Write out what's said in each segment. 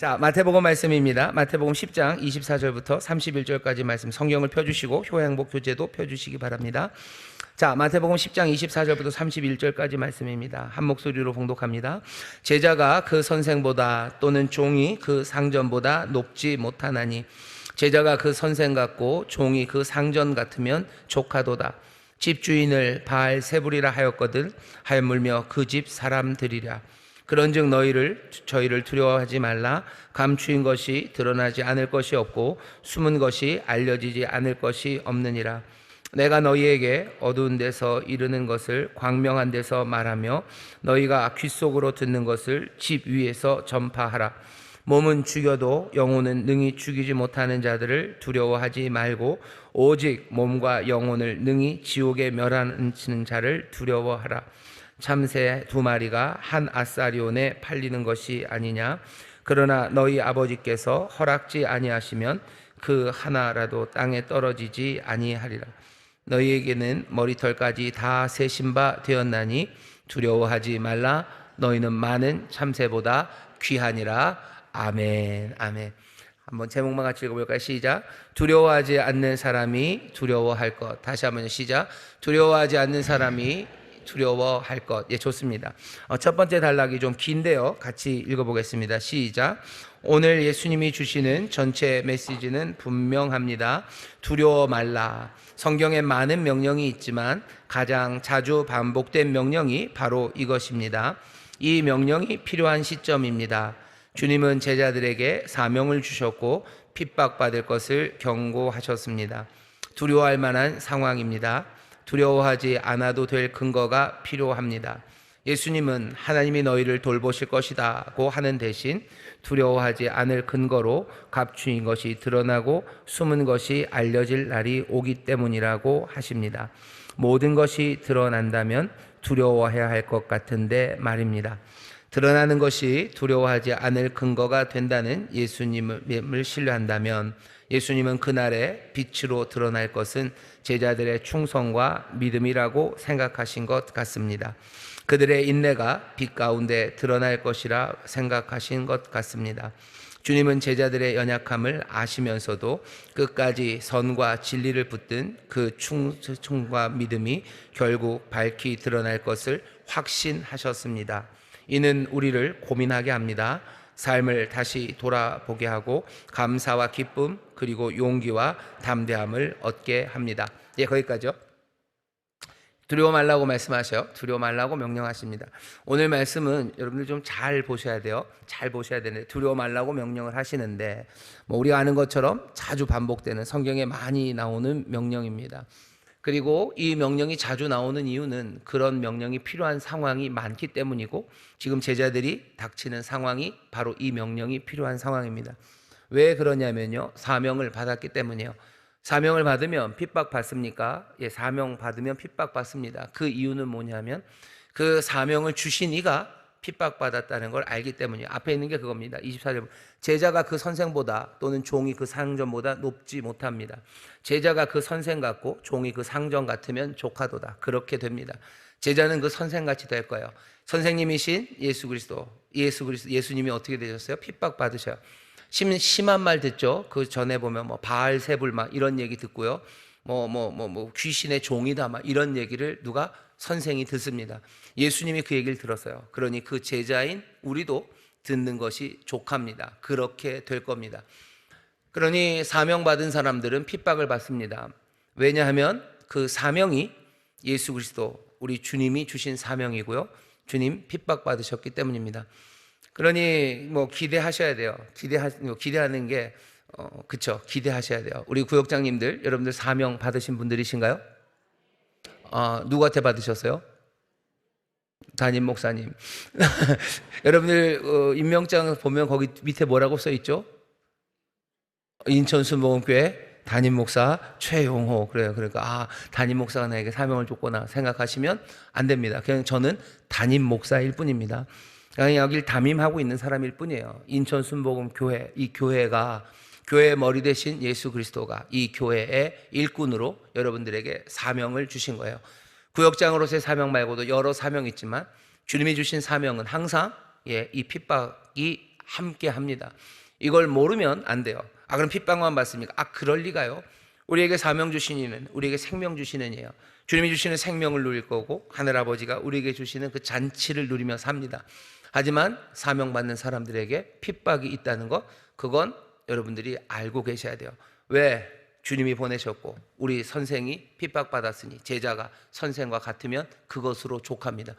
자, 마태복음 말씀입니다. 마태복음 10장 24절부터 31절까지 말씀 성경을 펴주시고 효행복 교재도 펴주시기 바랍니다. 자, 마태복음 10장 24절부터 31절까지 말씀입니다. 한 목소리로 봉독합니다. 제자가 그 선생보다 또는 종이 그 상전보다 높지 못하나니 제자가 그 선생 같고 종이 그 상전 같으면 조카도다. 집주인을 바알 세불이라 하였거든 하물며 그 집 사람들이라. 그런즉 너희를 저희를 두려워하지 말라. 감추인 것이 드러나지 않을 것이 없고 숨은 것이 알려지지 않을 것이 없느니라. 내가 너희에게 어두운 데서 이르는 것을 광명한 데서 말하며 너희가 귀 속으로 듣는 것을 집 위에서 전파하라. 몸은 죽여도 영혼은 능히 죽이지 못하는 자들을 두려워하지 말고 오직 몸과 영혼을 능히 지옥에 멸하는 자를 두려워하라 참새 두 마리가 한 아사리온에 팔리는 것이 아니냐 그러나 너희 아버지께서 허락지 아니하시면 그 하나라도 땅에 떨어지지 아니하리라 너희에게는 머리털까지 다 세신 바 되었나니 두려워하지 말라 너희는 많은 참새보다 귀하니라 아멘 아멘 한번 제목만 같이 읽어볼까요? 시작. 두려워하지 않는 사람이 두려워할 것. 다시 한번 시작. 두려워하지 않는 사람이 두려워할 것. 예, 좋습니다. 어, 첫 번째 단락이 좀 긴데요. 같이 읽어보겠습니다. 시작. 오늘 예수님이 주시는 전체 메시지는 분명합니다. 두려워 말라. 성경에 많은 명령이 있지만 가장 자주 반복된 명령이 바로 이것입니다. 이 명령이 필요한 시점입니다. 주님은 제자들에게 사명을 주셨고 핍박받을 것을 경고하셨습니다. 두려워할 만한 상황입니다. 두려워하지 않아도 될 근거가 필요합니다. 예수님은 하나님이 너희를 돌보실 것이다고 하는 대신 두려워하지 않을 근거로 갑주인 것이 드러나고 숨은 것이 알려질 날이 오기 때문이라고 하십니다. 모든 것이 드러난다면 두려워해야 할 것 같은데 말입니다. 드러나는 것이 두려워하지 않을 근거가 된다는 예수님을 신뢰한다면 예수님은 그날에 빛으로 드러날 것은 제자들의 충성과 믿음이라고 생각하신 것 같습니다. 그들의 인내가 빛 가운데 드러날 것이라 생각하신 것 같습니다. 주님은 제자들의 연약함을 아시면서도 끝까지 선과 진리를 붙든 그 충성과 믿음이 결국 밝히 드러날 것을 확신하셨습니다. 이는 우리를 고민하게 합니다. 삶을 다시 돌아보게 하고 감사와 기쁨 그리고 용기와 담대함을 얻게 합니다. 예, 거기까지요. 두려워 말라고 말씀하셔요. 두려워 말라고 명령하십니다. 오늘 말씀은 여러분들 좀 잘 보셔야 돼요. 잘 보셔야 되는데 두려워 말라고 명령을 하시는데 뭐 우리가 아는 것처럼 자주 반복되는 성경에 많이 나오는 명령입니다. 그리고 이 명령이 자주 나오는 이유는 그런 명령이 필요한 상황이 많기 때문이고 지금 제자들이 닥치는 상황이 바로 이 명령이 필요한 상황입니다. 왜 그러냐면요. 사명을 받았기 때문이에요. 사명을 받으면 핍박 받습니까? 예, 사명 받으면 핍박 받습니다. 그 이유는 뭐냐면 그 사명을 주신 이가 핍박 받았다는 걸 알기 때문이에요. 앞에 있는 게 그겁니다. 24절. 제자가 그 선생보다 또는 종이 그 상전보다 높지 못합니다. 제자가 그 선생 같고 종이 그 상전 같으면 조카도다. 그렇게 됩니다. 제자는 그 선생같이 될 거예요. 선생님이신 예수 그리스도, 예수 그리스도, 예수님이 어떻게 되셨어요? 핍박 받으셔요. 심, 심한 말 듣죠. 그 전에 보면 뭐 바알 세불 막 이런 얘기 듣고요. 뭐 뭐 뭐 뭐 귀신의 종이다 막 이런 얘기를 누가 선생이 듣습니다. 예수님이 그 얘기를 들었어요. 그러니 그 제자인 우리도 듣는 것이 족합니다. 그렇게 될 겁니다. 그러니 사명 받은 사람들은 핍박을 받습니다. 왜냐하면 그 사명이 예수 그리스도 우리 주님이 주신 사명이고요. 주님 핍박 받으셨기 때문입니다. 그러니 뭐 기대하셔야 돼요. 기대하 기대하는 게 어, 그쵸 기대하셔야 돼요. 우리 구역장님들 여러분들 사명 받으신 분들이신가요? 어, 누구한테 받으셨어요? 담임 목사님. 여러분들 어, 임명장 보면 거기 밑에 뭐라고 써 있죠? 인천 순복음교회 담임 목사 최용호 그래요. 그러니까 아 담임 목사가 나에게 사명을 줬구나 생각하시면 안 됩니다. 그냥 저는 담임 목사일 뿐입니다. 그냥 여기를 담임하고 있는 사람일 뿐이에요. 인천 순복음 교회 이 교회가 교회의 머리 대신 예수 그리스도가 이 교회의 일꾼으로 여러분들에게 사명을 주신 거예요. 구역장으로서의 사명 말고도 여러 사명이 있지만 주님이 주신 사명은 항상 예, 이 핍박이 함께 합니다. 이걸 모르면 안 돼요. 아 그럼 핍박만 받습니까? 아 그럴 리가요. 우리에게 사명 주신 이는 우리에게 생명 주시는 이에요. 주님이 주시는 생명을 누릴 거고 하늘 아버지가 우리에게 주시는 그 잔치를 누리며 삽니다. 하지만 사명 받는 사람들에게 핍박이 있다는 것 그건 여러분들이 알고 계셔야 돼요. 왜? 주님이 보내셨고 우리 선생이 핍박받았으니 제자가 선생과 같으면 그것으로 족합니다.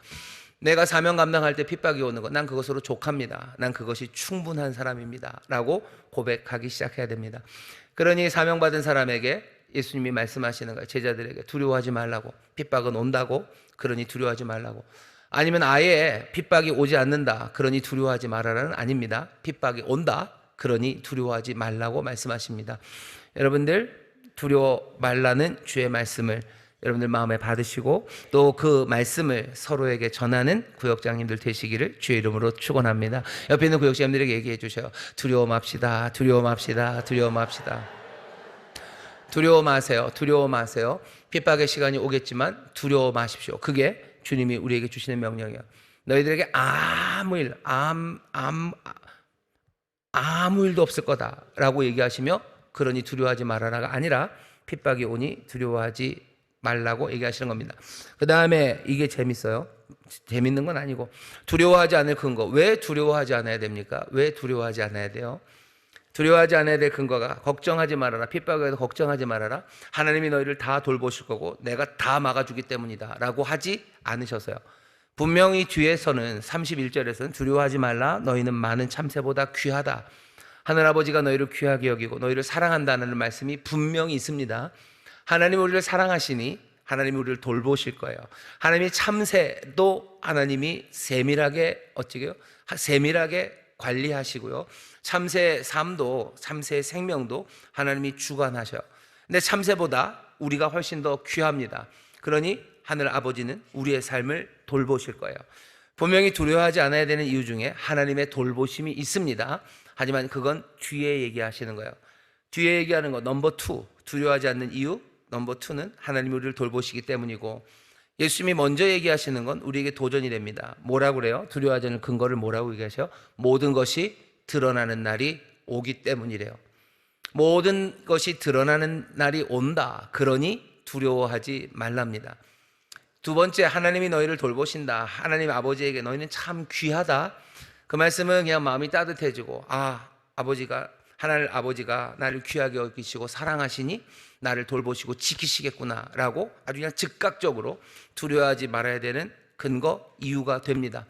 내가 사명 감당할 때 핍박이 오는 것, 난 그것으로 족합니다. 난 그것이 충분한 사람입니다. 라고 고백하기 시작해야 됩니다. 그러니 사명받은 사람에게 예수님이 말씀하시는 거예요. 제자들에게 두려워하지 말라고. 핍박은 온다고. 그러니 두려워하지 말라고. 아니면 아예 핍박이 오지 않는다. 그러니 두려워하지 말아라는 아닙니다. 핍박이 온다. 그러니 두려워하지 말라고 말씀하십니다. 여러분들 두려워 말라는 주의 말씀을 여러분들 마음에 받으시고 또 그 말씀을 서로에게 전하는 구역장님들 되시기를 주의 이름으로 축원합니다. 옆에 있는 구역장님들에게 얘기해 주셔요. 두려워 맙시다. 두려워 맙시다. 두려워 맙시다. 두려워 마세요. 두려워 마세요. 핍박의 시간이 오겠지만 두려워 마십시오. 그게 주님이 우리에게 주시는 명령이에요. 너희들에게 아무 일, 암, 암, 아무 일도 없을 거다라고 얘기하시며 그러니 두려워하지 말아라가 아니라 핍박이 오니 두려워하지 말라고 얘기하시는 겁니다. 그 다음에 이게 재밌어요. 재밌는 건 아니고 두려워하지 않을 근거. 왜 두려워하지 않아야 됩니까? 왜 두려워하지 않아야 돼요? 두려워하지 않아야 될 근거가 걱정하지 말아라. 핍박에 대해서 걱정하지 말아라. 하나님이 너희를 다 돌보실 거고 내가 다 막아주기 때문이다. 라고 하지 않으셔서요. 분명히 뒤에서는 31절에서는 두려워하지 말라. 너희는 많은 참새보다 귀하다. 하늘아버지가 너희를 귀하게 여기고 너희를 사랑한다는 말씀이 분명히 있습니다. 하나님 우리를 사랑하시니 하나님이 우리를 돌보실 거예요. 하나님이 참새도 하나님이 세밀하게 어찌게요? 세밀하게 관리하시고요. 참새 삶도 참새의 생명도 하나님이 주관하셔요. 근데 참새보다 우리가 훨씬 더 귀합니다. 그러니 하늘 아버지는 우리의 삶을 돌보실 거예요. 분명히 두려워하지 않아야 되는 이유 중에 하나님의 돌보심이 있습니다. 하지만 그건 뒤에 얘기하시는 거예요. 뒤에 얘기하는 거 넘버 투 두려워하지 않는 이유 넘버 투는 하나님이 우리를 돌보시기 때문이고 예수님이 먼저 얘기하시는 건 우리에게 도전이 됩니다. 뭐라고 그래요? 두려워하지 않는 근거를 뭐라고 얘기하셔? 모든 것이 드러나는 날이 오기 때문이래요. 모든 것이 드러나는 날이 온다. 그러니 두려워하지 말랍니다. 두 번째 하나님이 너희를 돌보신다. 하나님 아버지에게 너희는 참 귀하다. 그 말씀은 그냥 마음이 따뜻해지고 아 아버지가 하나님 아버지가 나를 귀하게 여기시고 사랑하시니 나를 돌보시고 지키시겠구나라고 아주 그냥 즉각적으로 두려워하지 말아야 되는 근거 이유가 됩니다.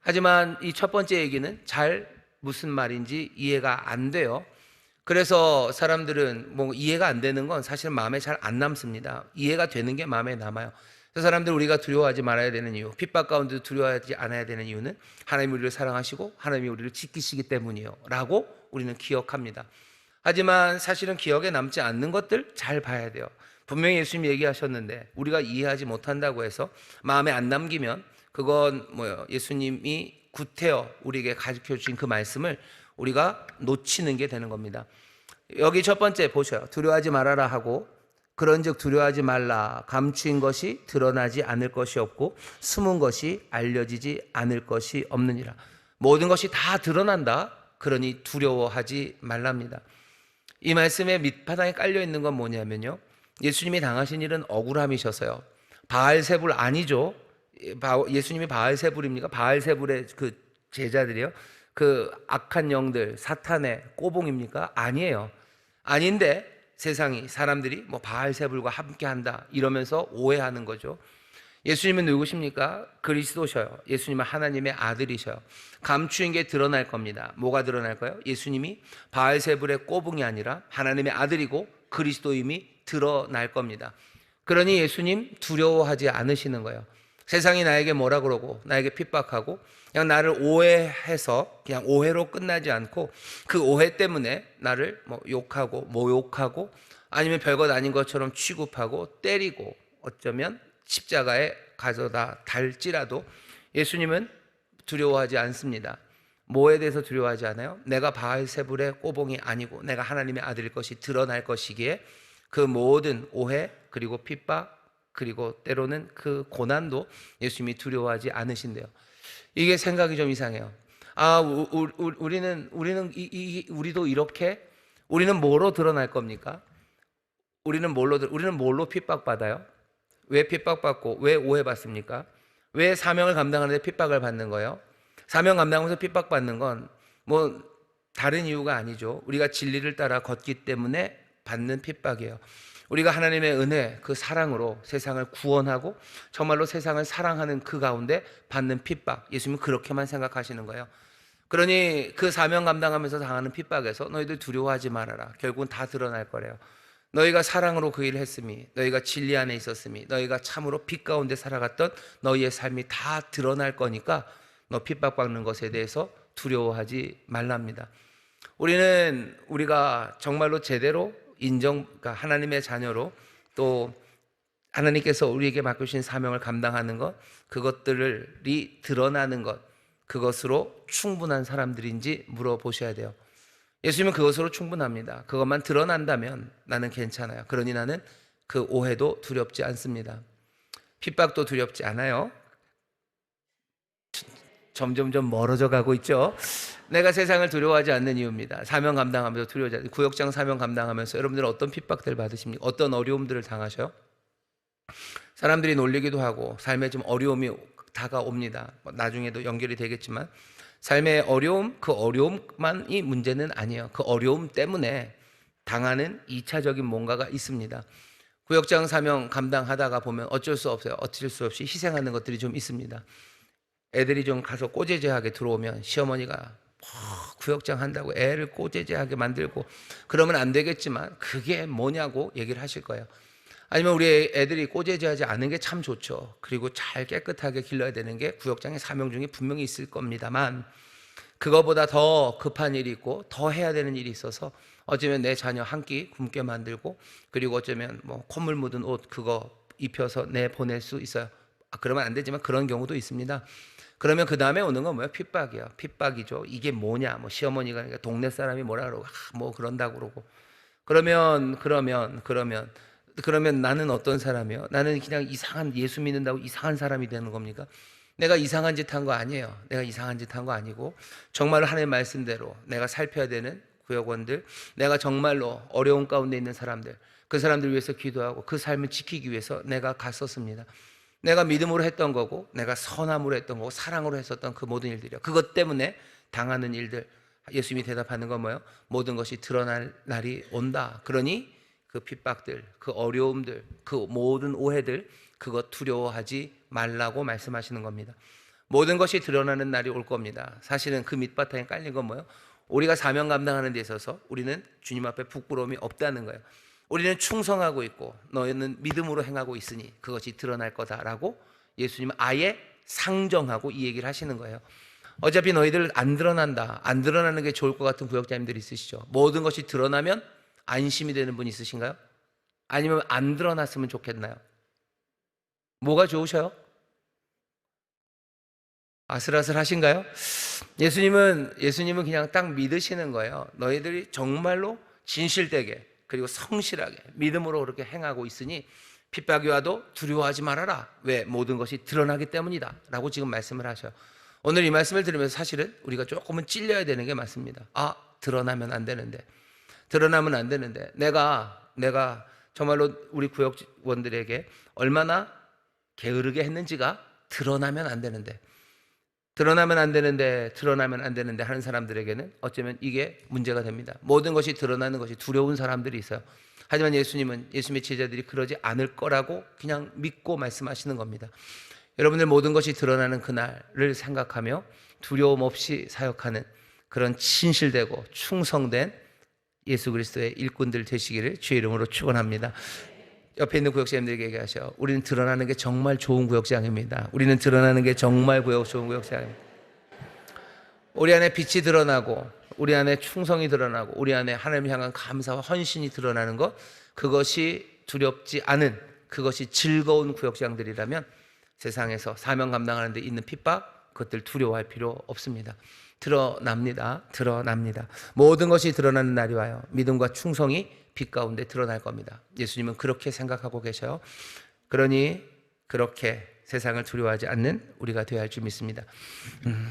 하지만 이 첫 번째 얘기는 잘 무슨 말인지 이해가 안 돼요. 그래서 사람들은 뭐 이해가 안 되는 건 사실 마음에 잘 안 남습니다. 이해가 되는 게 마음에 남아요. 그 사람들 우리가 두려워하지 말아야 되는 이유, 핍박 가운데 두려워하지 않아야 되는 이유는 하나님이 우리를 사랑하시고 하나님이 우리를 지키시기 때문이요라고 우리는 기억합니다. 하지만 사실은 기억에 남지 않는 것들 잘 봐야 돼요. 분명히 예수님이 얘기하셨는데 우리가 이해하지 못한다고 해서 마음에 안 남기면 그건 뭐요? 예수님이 구태여 우리에게 가르쳐 주신 그 말씀을 우리가 놓치는 게 되는 겁니다. 여기 첫 번째 보셔요. 두려워하지 말아라 하고 그런즉 두려워하지 말라. 감추인 것이 드러나지 않을 것이 없고 숨은 것이 알려지지 않을 것이 없느니라. 모든 것이 다 드러난다. 그러니 두려워하지 말랍니다. 이 말씀에 밑바닥에 깔려 있는 건 뭐냐면요. 예수님이 당하신 일은 억울함이셔서요. 바알세불 아니죠. 예수님이 바알세불입니까? 바알세불의 그 제자들이요. 그 악한 영들, 사탄의 꼬봉입니까? 아니에요. 아닌데 세상이 사람들이 뭐 바알세불과 함께한다 이러면서 오해하는 거죠. 예수님은 누구십니까? 그리스도셔요. 예수님은 하나님의 아들이셔요. 감추인 게 드러날 겁니다. 뭐가 드러날까요? 예수님이 바알세불의 꼬붕이 아니라 하나님의 아들이고 그리스도임이 드러날 겁니다. 그러니 예수님 두려워하지 않으시는 거예요. 세상이 나에게 뭐라 그러고 나에게 핍박하고 그냥 나를 오해해서 그냥 오해로 끝나지 않고 그 오해 때문에 나를 뭐 욕하고 모욕하고 아니면 별것 아닌 것처럼 취급하고 때리고 어쩌면 십자가에 가져다 달지라도 예수님은 두려워하지 않습니다. 뭐에 대해서 두려워하지 않아요? 내가 바알세불의 꼬봉이 아니고 내가 하나님의 아들일 것이 드러날 것이기에 그 모든 오해 그리고 핍박 그리고 때로는 그 고난도 예수님이 두려워하지 않으신대요. 이게 생각이 좀 이상해요. 아, 우리는 우리는 우리도 이렇게 우리는 뭐로 드러날 겁니까? 우리는 뭘로 들- 우리는 뭘로 핍박받아요? 왜 핍박받고 왜 오해받습니까? 왜 사명을 감당하는데 핍박을 받는 거예요? 사명 감당하면서 핍박받는 건 뭐 다른 이유가 아니죠. 우리가 진리를 따라 걷기 때문에 받는 핍박이에요. 우리가 하나님의 은혜, 그 사랑으로 세상을 구원하고 정말로 세상을 사랑하는 그 가운데 받는 핍박. 예수님은 그렇게만 생각하시는 거예요. 그러니 그 사명 감당하면서 당하는 핍박에서 너희들 두려워하지 말아라. 결국은 다 드러날 거래요. 너희가 사랑으로 그 일을 했음이, 너희가 진리 안에 있었음이, 너희가 참으로 빛 가운데 살아갔던 너희의 삶이 다 드러날 거니까 너 핍박받는 것에 대해서 두려워하지 말랍니다. 우리는 우리가 정말로 제대로 인정, 그러니까 하나님의 자녀로 또 하나님께서 우리에게 맡겨주신 사명을 감당하는 것, 그것들이 드러나는 것, 그것으로 충분한 사람들인지 물어보셔야 돼요. 예수님은 그것으로 충분합니다. 그것만 드러난다면 나는 괜찮아요. 그러니 나는 그 오해도 두렵지 않습니다. 핍박도 두렵지 않아요. 점점점 멀어져 가고 있죠. 내가 세상을 두려워하지 않는 이유입니다. 사명 감당하면서 두려워하지 않는 구역장 사명 감당하면서 여러분들은 어떤 핍박들 받으십니까? 어떤 어려움들을 당하셔요? 사람들이 놀리기도 하고 삶에 좀 어려움이 다가옵니다. 뭐 나중에도 연결이 되겠지만 삶의 어려움 그 어려움만이 문제는 아니에요. 그 어려움 때문에 당하는 이차적인 뭔가가 있습니다. 구역장 사명 감당하다가 보면 어쩔 수 없어요. 어쩔 수 없이 희생하는 것들이 좀 있습니다. 애들이 좀 가서 꼬재재하게 들어오면 시어머니가 뭐 구역장 한다고 애를 꼬재재하게 만들고 그러면 안 되겠지만 그게 뭐냐고 얘기를 하실 거예요. 아니면 우리 애들이 꼬재재하지 않은 게 참 좋죠. 그리고 잘 깨끗하게 길러야 되는 게 구역장의 사명 중에 분명히 있을 겁니다만 그거보다 더 급한 일이 있고 더 해야 되는 일이 있어서 어쩌면 내 자녀 한 끼 굶게 만들고 그리고 어쩌면 뭐 콧물 묻은 옷 그거 입혀서 내 보낼 수 있어요. 아, 그러면 안 되지만 그런 경우도 있습니다. 그러면 그 다음에 오는 건 뭐야? 핍박이야. 핍박이죠. 이게 뭐냐? 뭐 시어머니가 그러니까 동네 사람이 뭐라 그러고 아, 뭐 그런다고 그러고 그러면 그러면 그러면 그러면 나는 어떤 사람이요? 나는 그냥 이상한 예수 믿는다고 이상한 사람이 되는 겁니까? 내가 이상한 짓 한 거 아니에요. 내가 이상한 짓 한 거 아니고 정말로 하나님 말씀대로 내가 살펴야 되는 구역원들, 내가 정말로 어려운 가운데 있는 사람들, 그 사람들 위해서 기도하고 그 삶을 지키기 위해서 내가 갔었습니다. 내가 믿음으로 했던 거고, 내가 선함으로 했던 거고, 사랑으로 했었던 그 모든 일들이요. 그것 때문에 당하는 일들. 예수님이 대답하는 건 뭐예요? 모든 것이 드러날 날이 온다. 그러니 그 핍박들, 그 어려움들, 그 모든 오해들, 그것 두려워하지 말라고 말씀하시는 겁니다. 모든 것이 드러나는 날이 올 겁니다. 사실은 그 밑바탕에 깔린 건 뭐예요? 우리가 사명 감당하는 데 있어서 우리는 주님 앞에 부끄러움이 없다는 거예요. 우리는 충성하고 있고 너희는 믿음으로 행하고 있으니 그것이 드러날 거다라고 예수님은 아예 상정하고 이 얘기를 하시는 거예요. 어차피 너희들 안 드러난다. 안 드러나는 게 좋을 것 같은 구역자님들 있으시죠. 모든 것이 드러나면 안심이 되는 분 있으신가요? 아니면 안 드러났으면 좋겠나요? 뭐가 좋으셔요? 아슬아슬하신가요? 예수님은 예수님은 그냥 딱 믿으시는 거예요. 너희들이 정말로 진실되게 그리고 성실하게 믿음으로 그렇게 행하고 있으니 핍박이 와도 두려워하지 말아라. 왜 모든 것이 드러나기 때문이다 라고 지금 말씀을 하셔요. 오늘 이 말씀을 들으면서 사실은 우리가 조금은 찔려야 되는 게 맞습니다. 아, 드러나면 안 되는데. 드러나면 안 되는데. 내가 내가 정말로 우리 구역원들에게 얼마나 게으르게 했는지가 드러나면 안 되는데. 드러나면 안 되는데 드러나면 안 되는데 하는 사람들에게는 어쩌면 이게 문제가 됩니다. 모든 것이 드러나는 것이 두려운 사람들이 있어요. 하지만 예수님은 예수님의 제자들이 그러지 않을 거라고 그냥 믿고 말씀하시는 겁니다. 여러분들 모든 것이 드러나는 그날을 생각하며 두려움 없이 사역하는 그런 진실되고 충성된 예수 그리스도의 일꾼들 되시기를 주의 이름으로 축원합니다. 옆에 있는 구역장님들에게 얘기하셔. 우리는 드러나는 게 정말 좋은 구역장입니다. 우리는 드러나는 게 정말 구역 좋은 구역장입니다. 우리 안에 빛이 드러나고 우리 안에 충성이 드러나고 우리 안에 하나님 향한 감사와 헌신이 드러나는 것 그것이 두렵지 않은 그것이 즐거운 구역장들이라면 세상에서 사명 감당하는 데 있는 핍박 그것들 두려워할 필요 없습니다. 드러납니다. 드러납니다. 모든 것이 드러나는 날이 와요. 믿음과 충성이 빛 가운데 드러날 겁니다. 예수님은 그렇게 생각하고 계셔요. 그러니 그렇게 세상을 두려워하지 않는 우리가 되어야 할 줄 믿습니다. 음,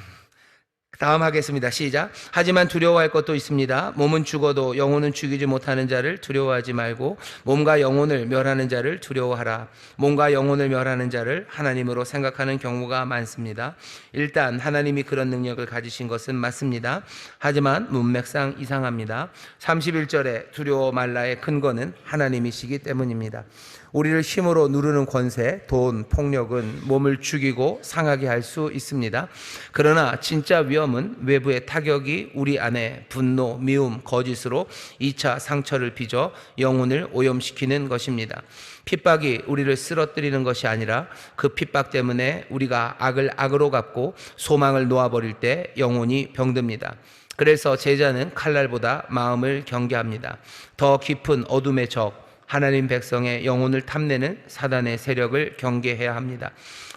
다음 하겠습니다. 시작. 하지만 두려워할 것도 있습니다. 몸은 죽어도 영혼은 죽이지 못하는 자를 두려워하지 말고 몸과 영혼을 멸하는 자를 두려워하라. 몸과 영혼을 멸하는 자를 하나님으로 생각하는 경우가 많습니다. 일단 하나님이 그런 능력을 가지신 것은 맞습니다. 하지만 문맥상 이상합니다. 31절에 두려워 말라의 근거는 하나님이시기 때문입니다. 우리를 힘으로 누르는 권세, 돈, 폭력은 몸을 죽이고 상하게 할 수 있습니다. 그러나 진짜 위험은 외부의 타격이 우리 안에 분노, 미움, 거짓으로 2차 상처를 빚어 영혼을 오염시키는 것입니다. 핍박이 우리를 쓰러뜨리는 것이 아니라 그 핍박 때문에 우리가 악을 악으로 갚고 소망을 놓아버릴 때 영혼이 병듭니다. 그래서 제자는 칼날보다 마음을 경계합니다. 더 깊은 어둠의 적, 하나님 백성의 영혼을 탐내는 사단의 세력을 경계해야 합니다.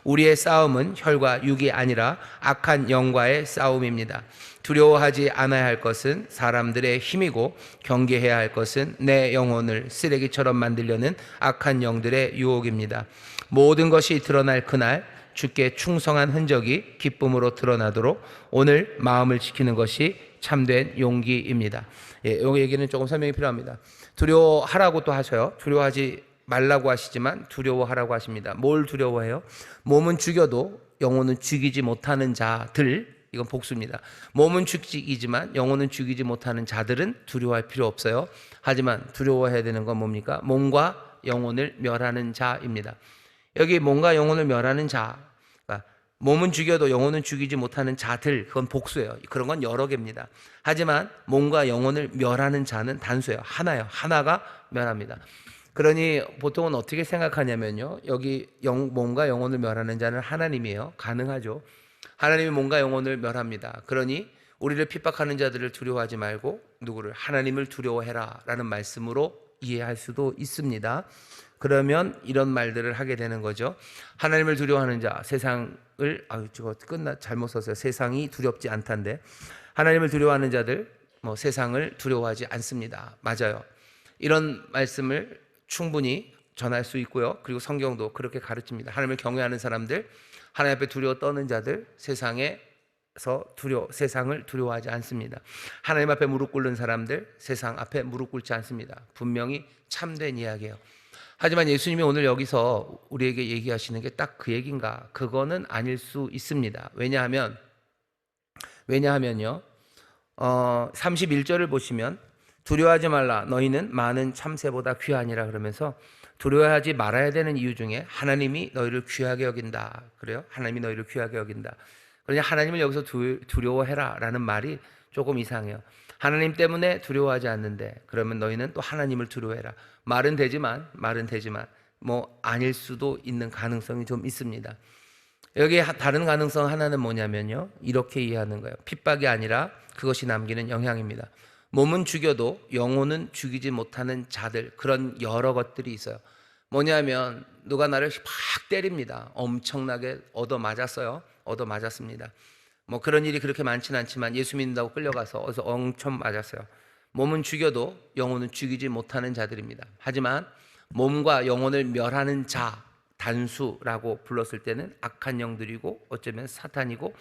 우리의 싸움은 혈과 육이 아니라 악한 영과의 싸움입니다. 두려워하지 않아야 할 것은 사람들의 힘이고 경계해야 할 것은 내 영혼을 쓰레기처럼 만들려는 악한 영들의 유혹입니다. 모든 것이 드러날 그날 주께 충성한 흔적이 기쁨으로 드러나도록 오늘 마음을 지키는 것이 참된 용기입니다. 예, 이 얘기는 조금 설명이 필요합니다. 두려워하라고 또 하셔요. 두려워하지 말라고 하시지만 두려워하라고 하십니다. 뭘 두려워해요? 몸은 죽여도 영혼은 죽이지 못하는 자들 이건 복수입니다. 몸은 죽이지만 영혼은 죽이지 못하는 자들은 두려워할 필요 없어요. 하지만 두려워해야 되는 건 뭡니까? 몸과 영혼을 멸하는 자입니다. 여기 몸과 영혼을 멸하는 자, 몸은 죽여도 영혼은 죽이지 못하는 자들, 그건 복수예요. 그런 건 여러 개입니다. 하지만 몸과 영혼을 멸하는 자는 단수예요. 하나요. 하나가 멸합니다. 그러니 보통은 어떻게 생각하냐면요. 여기 영, 몸과 영혼을 멸하는 자는 하나님이에요. 가능하죠. 하나님이 몸과 영혼을 멸합니다. 그러니 우리를 핍박하는 자들을 두려워하지 말고 누구를 하나님을 두려워해라라는 말씀으로 이해할 수도 있습니다. 그러면 이런 말들을 하게 되는 거죠. 하나님을 두려워하는 자, 세상을 아유 저거 끝나 잘못 썼어요. 세상이 두렵지 않단데 하나님을 두려워하는 자들 뭐 세상을 두려워하지 않습니다. 맞아요. 이런 말씀을 충분히 전할 수 있고요. 그리고 성경도 그렇게 가르칩니다. 하나님을 경외하는 사람들, 하나님 앞에 두려워 떠는 자들, 세상에 서 두려 세상을 두려워하지 않습니다. 하나님 앞에 무릎 꿇는 사람들, 세상 앞에 무릎 꿇지 않습니다. 분명히 참된 이야기예요. 하지만 예수님이 오늘 여기서 우리에게 얘기하시는 게 딱 그 얘기인가? 그거는 아닐 수 있습니다. 왜냐하면 왜냐하면요. 어, 31절을 보시면 두려워하지 말라 너희는 많은 참새보다 귀하니라 그러면서 두려워하지 말아야 되는 이유 중에 하나님이 너희를 귀하게 여긴다. 그래요? 하나님이 너희를 귀하게 여긴다. 그러니 하나님을 여기서 두, 두려워해라 라는 말이 조금 이상해요. 하나님 때문에 두려워하지 않는데 그러면 너희는 또 하나님을 두려워해라. 말은 되지만 말은 되지만 뭐 아닐 수도 있는 가능성이 좀 있습니다. 여기 다른 가능성 하나는 뭐냐면요. 이렇게 이해하는 거예요. 핍박이 아니라 그것이 남기는 영향입니다. 몸은 죽여도 영혼은 죽이지 못하는 자들 그런 여러 것들이 있어요. 뭐냐면 누가 나를 팍 때립니다. 엄청나게 얻어 맞았어요. 얻어 맞았습니다. 뭐 그런 일이 그렇게 많지는 않지만 예수 믿는다고 끌려가서 어서 엄청 맞았어요. 몸은 죽여도 영혼은 죽이지 못하는 자들입니다. 하지만 몸과 영혼을 멸하는 자 단수라고 불렀을 때는 악한 영들이고 어쩌면 사탄이고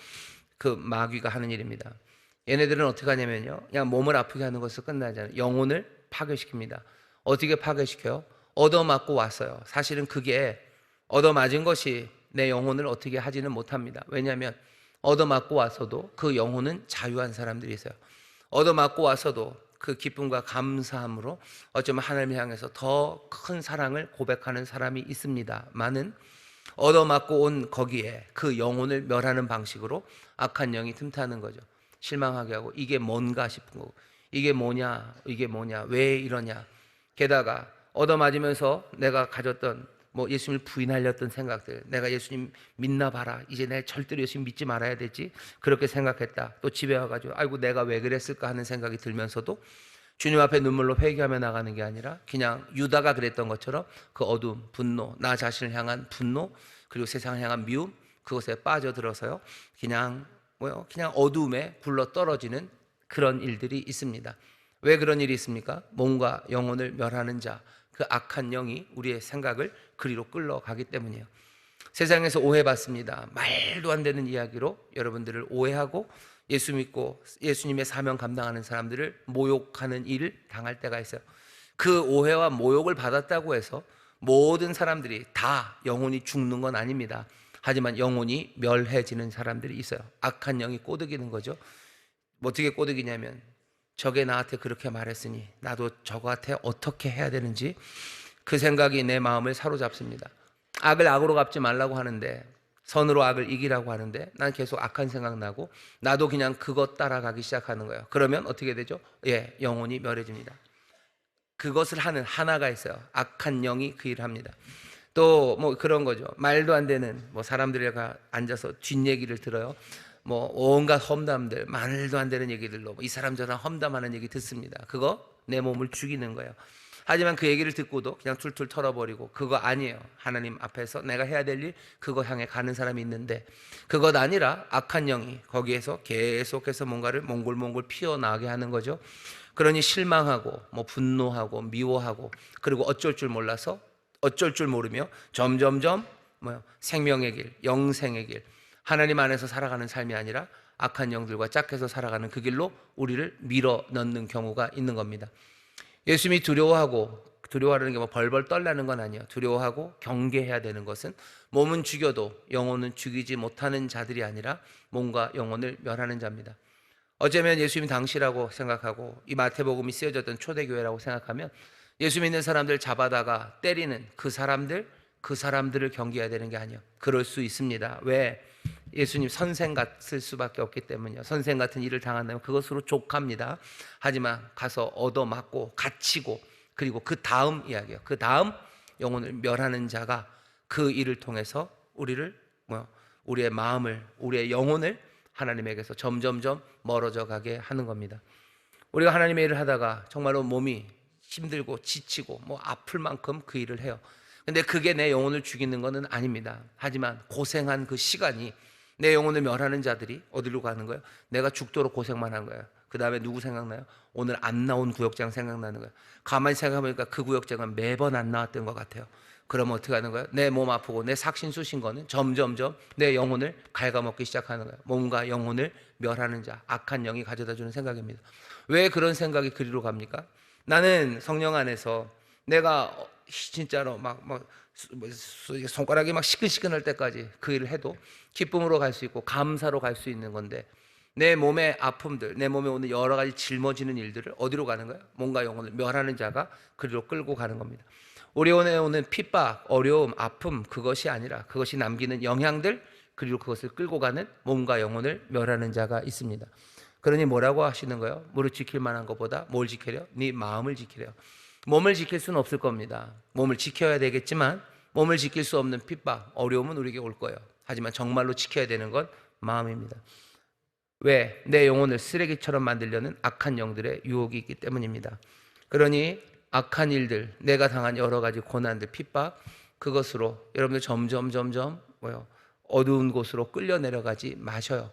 그 마귀가 하는 일입니다. 얘네들은 어떻게 하냐면요. 그냥 몸을 아프게 하는 것을 끝나지 않아요. 영혼을 파괴시킵니다. 어떻게 파괴시켜요? 얻어맞고 왔어요. 사실은 그게 얻어맞은 것이 내 영혼을 어떻게 하지는 못합니다. 왜냐하면 얻어맞고 와서도 그 영혼은 자유한 사람들이 있어요. 얻어맞고 와서도 그 기쁨과 감사함으로 어쩌면 하나님을 향해서 더 큰 사랑을 고백하는 사람이 있습니다. 많은 얻어맞고 온 거기에 그 영혼을 멸하는 방식으로 악한 영이 틈타는 거죠. 실망하게 하고 이게 뭔가 싶은 거고 이게 뭐냐 이게 뭐냐 왜 이러냐 게다가 얻어맞으면서 내가 가졌던 뭐 예수님을 부인하려던 생각들 내가 예수님 믿나 봐라 이제 내가 절대로 예수님 믿지 말아야 되지 그렇게 생각했다. 또 집에 와가지고 아이고 내가 왜 그랬을까 하는 생각이 들면서도 주님 앞에 눈물로 회개하며 나가는 게 아니라 그냥 유다가 그랬던 것처럼 그 어둠 분노 나 자신을 향한 분노 그리고 세상을 향한 미움 그것에 빠져들어서요. 그냥 뭐요? 그냥 어둠에 굴러 떨어지는 그런 일들이 있습니다. 왜 그런 일이 있습니까? 몸과 영혼을 멸하는 자 그 악한 영이 우리의 생각을 그리로 끌러가기 때문이에요. 세상에서 오해받습니다. 말도 안 되는 이야기로 여러분들을 오해하고 예수 믿고 예수님의 사명 감당하는 사람들을 모욕하는 일을 당할 때가 있어요. 그 오해와 모욕을 받았다고 해서 모든 사람들이 다 영혼이 죽는 건 아닙니다. 하지만 영혼이 멸해지는 사람들이 있어요. 악한 영이 꼬드기는 거죠. 뭐 어떻게 꼬드기냐면 저게 나한테 그렇게 말했으니 나도 저거한테 어떻게 해야 되는지 그 생각이 내 마음을 사로잡습니다. 악을 악으로 갚지 말라고 하는데 선으로 악을 이기라고 하는데 난 계속 악한 생각 나고 나도 그냥 그것 따라가기 시작하는 거예요. 그러면 어떻게 되죠? 예, 영혼이 멸해집니다. 그것을 하는 하나가 있어요. 악한 영이 그 일을 합니다. 또 뭐 그런 거죠. 말도 안 되는 뭐 사람들이가 앉아서 뒷얘기를 들어요. 뭐 온갖 험담들, 말도 안 되는 얘기들로 뭐이 사람 저랑 험담하는 얘기 듣습니다. 그거 내 몸을 죽이는 거예요. 하지만 그 얘기를 듣고도 그냥 툴툴 털어버리고 그거 아니에요. 하나님 앞에서 내가 해야 될 일 그거 향해 가는 사람이 있는데 그것 아니라 악한 영이 거기에서 계속해서 뭔가를 몽골몽골 피어나게 하는 거죠. 그러니 실망하고 뭐 분노하고 미워하고 그리고 어쩔 줄 몰라서 어쩔 줄 모르며 점점점 뭐 생명의 길, 영생의 길, 하나님 안에서 살아가는 삶이 아니라 악한 영들과 짝해서 살아가는 그 길로 우리를 밀어 넣는 경우가 있는 겁니다. 예수님이 두려워하고 두려워하는 게 뭐 벌벌 떨라는 건 아니에요. 두려워하고 경계해야 되는 것은 몸은 죽여도 영혼은 죽이지 못하는 자들이 아니라 몸과 영혼을 멸하는 자입니다. 어쩌면 예수님이 당시라고 생각하고 이 마태복음이 쓰여졌던 초대교회라고 생각하면 예수 믿는 사람들 잡아다가 때리는 그 사람들 그 사람들을 경계해야 되는 게 아니에요. 그럴 수 있습니다. 왜? 예수님 선생 같을 수밖에 없기 때문이요. 선생 같은 일을 당한다면 그것으로 족합니다. 하지만 가서 얻어맞고 갇히고 그리고 그 다음 이야기요. 그 다음 영혼을 멸하는 자가 그 일을 통해서 우리를 뭐 우리의 마음을 우리의 영혼을 하나님에게서 점점점 멀어져 가게 하는 겁니다. 우리가 하나님의 일을 하다가 정말로 몸이 힘들고 지치고 뭐 아플 만큼 그 일을 해요. 근데 그게 내 영혼을 죽이는 것은 아닙니다. 하지만 고생한 그 시간이 내 영혼을 멸하는 자들이 어디로 가는 거예요? 내가 죽도록 고생만 한 거예요. 그 다음에 누구 생각나요? 오늘 안 나온 구역장 생각나는 거예요. 가만히 생각해보니까 그 구역장은 매번 안 나왔던 것 같아요. 그러면 어떻게 하는 거예요? 내 몸 아프고 내 삭신 쑤신 거는 점점점 내 영혼을 갉아먹기 시작하는 거예요. 몸과 영혼을 멸하는 자, 악한 영이 가져다 주는 생각입니다. 왜 그런 생각이 그리로 갑니까? 나는 성령 안에서 내가 진짜로 막, 막 뭐, 손가락이 막 시큰시큰할 때까지 그 일을 해도 기쁨으로 갈 수 있고 감사로 갈 수 있는 건데 내 몸의 아픔들, 내 몸에 오는 여러 가지 짊어지는 일들을 어디로 가는 거예요? 뭔가 영혼을 멸하는 자가 그리로 끌고 가는 겁니다. 오늘 오는 핍박, 어려움, 아픔 그것이 아니라 그것이 남기는 영향들 그리고 그것을 끌고 가는 몸과 영혼을 멸하는 자가 있습니다. 그러니 뭐라고 하시는 거예요? 무릇 지킬 만한 것보다 뭘 지키려? 네 마음을 지키려. 몸을 지킬 수는 없을 겁니다. 몸을 지켜야 되겠지만 몸을 지킬 수 없는 핍박, 어려움은 우리에게 올 거예요. 하지만 정말로 지켜야 되는 건 마음입니다. 왜? 내 영혼을 쓰레기처럼 만들려는 악한 영들의 유혹이 있기 때문입니다. 그러니 악한 일들, 내가 당한 여러 가지 고난들, 핍박, 그것으로 여러분들 점점 점점 뭐요? 어두운 곳으로 끌려 내려가지 마셔요.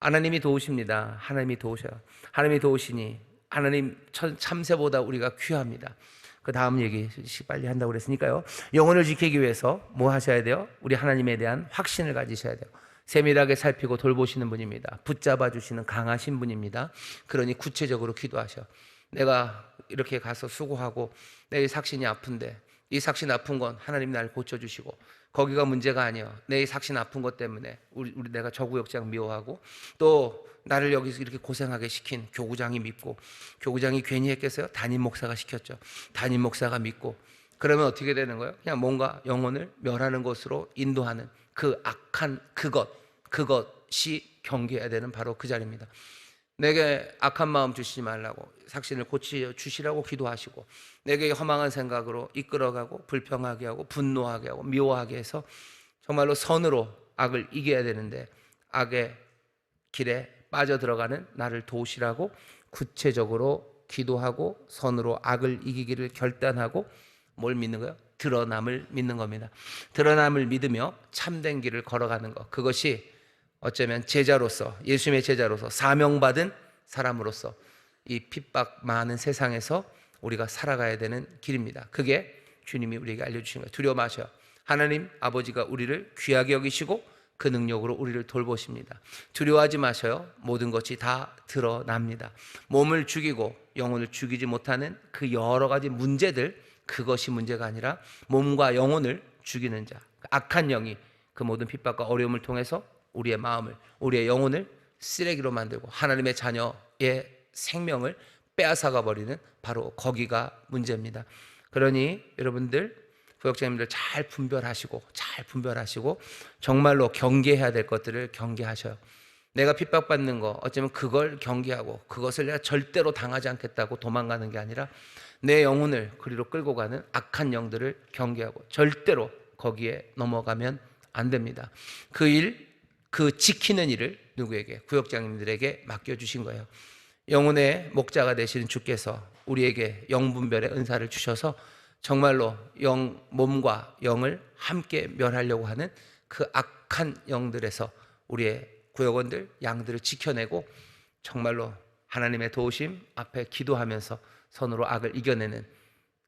하나님이 도우십니다. 하나님이 도우셔요. 하나님이 도우시니 하나님 참새보다 우리가 귀합니다. 그 다음 얘기 빨리 한다고 그랬으니까요. 영혼을 지키기 위해서 뭐 하셔야 돼요? 우리 하나님에 대한 확신을 가지셔야 돼요. 세밀하게 살피고 돌보시는 분입니다. 붙잡아 주시는 강하신 분입니다. 그러니 구체적으로 기도하셔. 내가 이렇게 가서 수고하고 내 삭신이 아픈데 이 삭신 아픈 건 하나님 날 고쳐주시고 거기가 문제가 아니요. 내 삭신 아픈 것 때문에 우리, 우리 내가 저구역장 미워하고 또 나를 여기서 이렇게 고생하게 시킨 교구장이 믿고 교구장이 괜히 했겠어요? 담임 목사가 시켰죠. 담임 목사가 믿고 그러면 어떻게 되는 거예요? 그냥 뭔가 영혼을 멸하는 것으로 인도하는 그 악한 그것 그것이 경계해야 되는 바로 그 자리입니다. 내게 악한 마음 주시지 말라고 삭신을 고치 주시라고 기도하시고 내게 허망한 생각으로 이끌어가고 불평하게 하고 분노하게 하고 미워하게 해서 정말로 선으로 악을 이겨야 되는데 악의 길에 빠져 들어가는 나를 도우시라고 구체적으로 기도하고 선으로 악을 이기기를 결단하고 뭘 믿는 거예요? 드러남을 믿는 겁니다. 드러남을 믿으며 참된 길을 걸어가는 것. 그것이 어쩌면 제자로서 예수님의 제자로서 사명받은 사람으로서 이 핍박 많은 세상에서 우리가 살아가야 되는 길입니다. 그게 주님이 우리에게 알려주신 거예요. 두려워 마셔. 하나님 아버지가 우리를 귀하게 여기시고 그 능력으로 우리를 돌보십니다. 두려워하지 마셔요. 모든 것이 다 드러납니다. 몸을 죽이고 영혼을 죽이지 못하는 그 여러 가지 문제들 그것이 문제가 아니라 몸과 영혼을 죽이는 자, 그 악한 영이 그 모든 핍박과 어려움을 통해서 우리의 마음을, 우리의 영혼을 쓰레기로 만들고 하나님의 자녀의 생명을 빼앗아가 버리는 바로 거기가 문제입니다. 그러니 여러분들 구역장님들 잘 분별하시고 잘 분별하시고 정말로 경계해야 될 것들을 경계하셔요. 내가 핍박받는 거 어쩌면 그걸 경계하고 그것을 내가 절대로 당하지 않겠다고 도망가는 게 아니라 내 영혼을 그리로 끌고 가는 악한 영들을 경계하고 절대로 거기에 넘어가면 안 됩니다. 그 일, 그 지키는 일을 누구에게 구역장님들에게 맡겨 주신 거예요. 영혼의 목자가 되시는 주께서 우리에게 영분별의 은사를 주셔서 정말로 영 몸과 영을 함께 멸하려고 하는 그 악한 영들에서 우리의 구역원들 양들을 지켜내고 정말로 하나님의 도우심 앞에 기도하면서 선으로 악을 이겨내는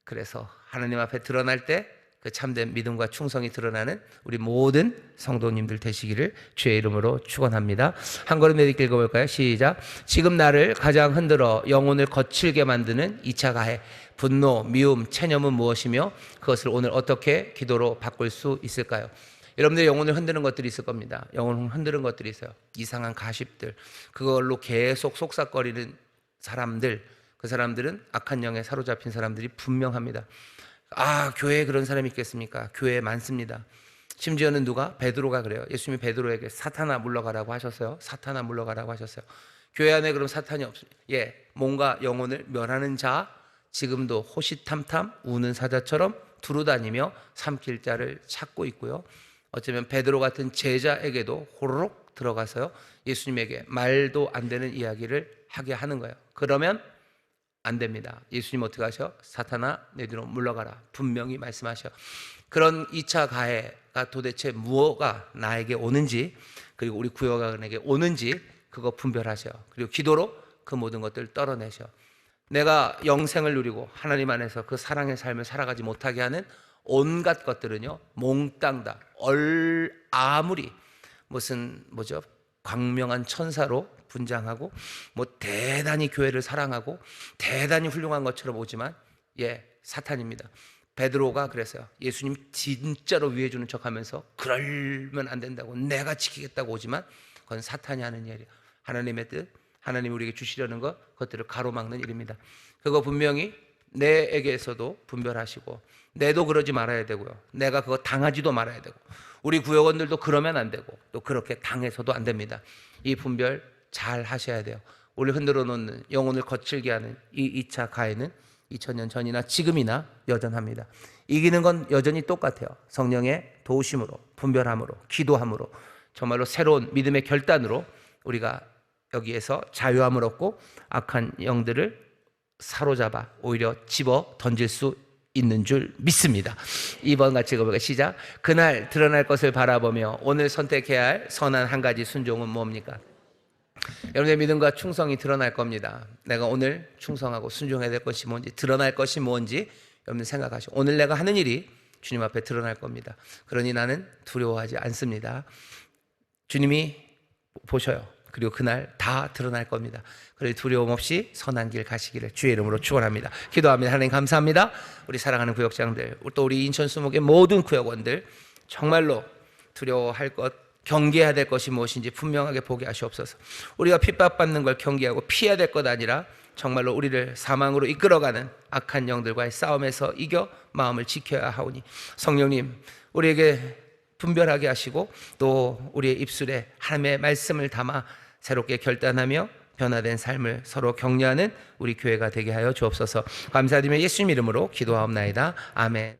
그래서 하나님 앞에 드러날 때 그 참된 믿음과 충성이 드러나는 우리 모든 성도님들 되시기를 주의 이름으로 축원합니다. 한 걸음 내딛 읽어볼까요? 시작. 지금 나를 가장 흔들어 영혼을 거칠게 만드는 2차 가해 분노, 미움, 체념은 무엇이며 그것을 오늘 어떻게 기도로 바꿀 수 있을까요? 여러분들의 영혼을 흔드는 것들이 있을 겁니다. 영혼을 흔드는 것들이 있어요. 이상한 가십들, 그걸로 계속 속삭거리는 사람들, 그 사람들은 악한 영에 사로잡힌 사람들이 분명합니다. 아, 교회에 그런 사람이 있겠습니까? 교회에 많습니다. 심지어는 누가 베드로가 그래요. 예수님이 베드로에게 사탄아 물러가라고 하셨어요. 사탄아 물러가라고 하셨어요. 교회 안에 그럼 사탄이 없습니다. 예, 뭔가 영혼을 멸하는 자 지금도 호시탐탐 우는 사자처럼 두루다니며 삼킬 자를 찾고 있고요. 어쩌면 베드로 같은 제자에게도 호로록 들어가서요. 예수님에게 말도 안 되는 이야기를 하게 하는 거예요. 그러면 안 됩니다. 예수님 어떻게 하셔? 사탄아 내 뒤로 물러가라. 분명히 말씀하셔. 그런 2차 가해가 도대체 무엇가 나에게 오는지 그리고 우리 구역원에게 오는지 그거 분별하셔. 그리고 기도로 그 모든 것들을 떨어내셔. 내가 영생을 누리고 하나님 안에서 그 사랑의 삶을 살아가지 못하게 하는 온갖 것들은요 몽땅 다 얼 아무리 무슨 뭐죠 광명한 천사로 분장하고 뭐 대단히 교회를 사랑하고 대단히 훌륭한 것처럼 오지만 예 사탄입니다. 베드로가 그랬어요. 예수님 진짜로 위해 주는 척하면서 그러면 안 된다고 내가 지키겠다고 오지만 그건 사탄이 하는 일이야. 하나님의 뜻, 하나님 우리에게 주시려는 것 그것들을 가로막는 일입니다. 그거 분명히 내에게서도 분별하시고 내도 그러지 말아야 되고요. 내가 그거 당하지도 말아야 되고 우리 구역원들도 그러면 안 되고 또 그렇게 당해서도 안 됩니다. 이 분별 잘 하셔야 돼요. 우리 흔들어 놓는 영혼을 거칠게 하는 이 2차 가해는 2000년 전이나 지금이나 여전합니다. 이기는 건 여전히 똑같아요. 성령의 도우심으로, 분별함으로, 기도함으로, 정말로 새로운 믿음의 결단으로 우리가 여기에서 자유함을 얻고 악한 영들을 사로잡아 오히려 집어 던질 수 있는 줄 믿습니다. 2번 같이 읽어볼까요? 시작. 그날 드러날 것을 바라보며 오늘 선택해야 할 선한 한 가지 순종은 뭡니까? 여러분의 믿음과 충성이 드러날 겁니다. 내가 오늘 충성하고 순종해야 될 것이 뭔지, 드러날 것이 뭔지 여러분 생각하시고 오늘 내가 하는 일이 주님 앞에 드러날 겁니다. 그러니 나는 두려워하지 않습니다. 주님이 보셔요. 그리고 그날 다 드러날 겁니다. 그래 두려움 없이 선한 길 가시기를 주의 이름으로 축원합니다. 기도합니다. 하나님 감사합니다. 우리 사랑하는 구역장들, 또 우리 인천 수목의 모든 구역원들 정말로 두려워할 것, 경계해야 될 것이 무엇인지 분명하게 보게 하시옵소서. 우리가 핍박받는 걸 경계하고 피해야 될 것 아니라 정말로 우리를 사망으로 이끌어가는 악한 영들과의 싸움에서 이겨 마음을 지켜야 하오니 성령님 우리에게 분별하게 하시고 또 우리의 입술에 하나님의 말씀을 담아 새롭게 결단하며 변화된 삶을 서로 격려하는 우리 교회가 되게 하여 주옵소서. 감사드리며 예수님 이름으로 기도하옵나이다. 아멘.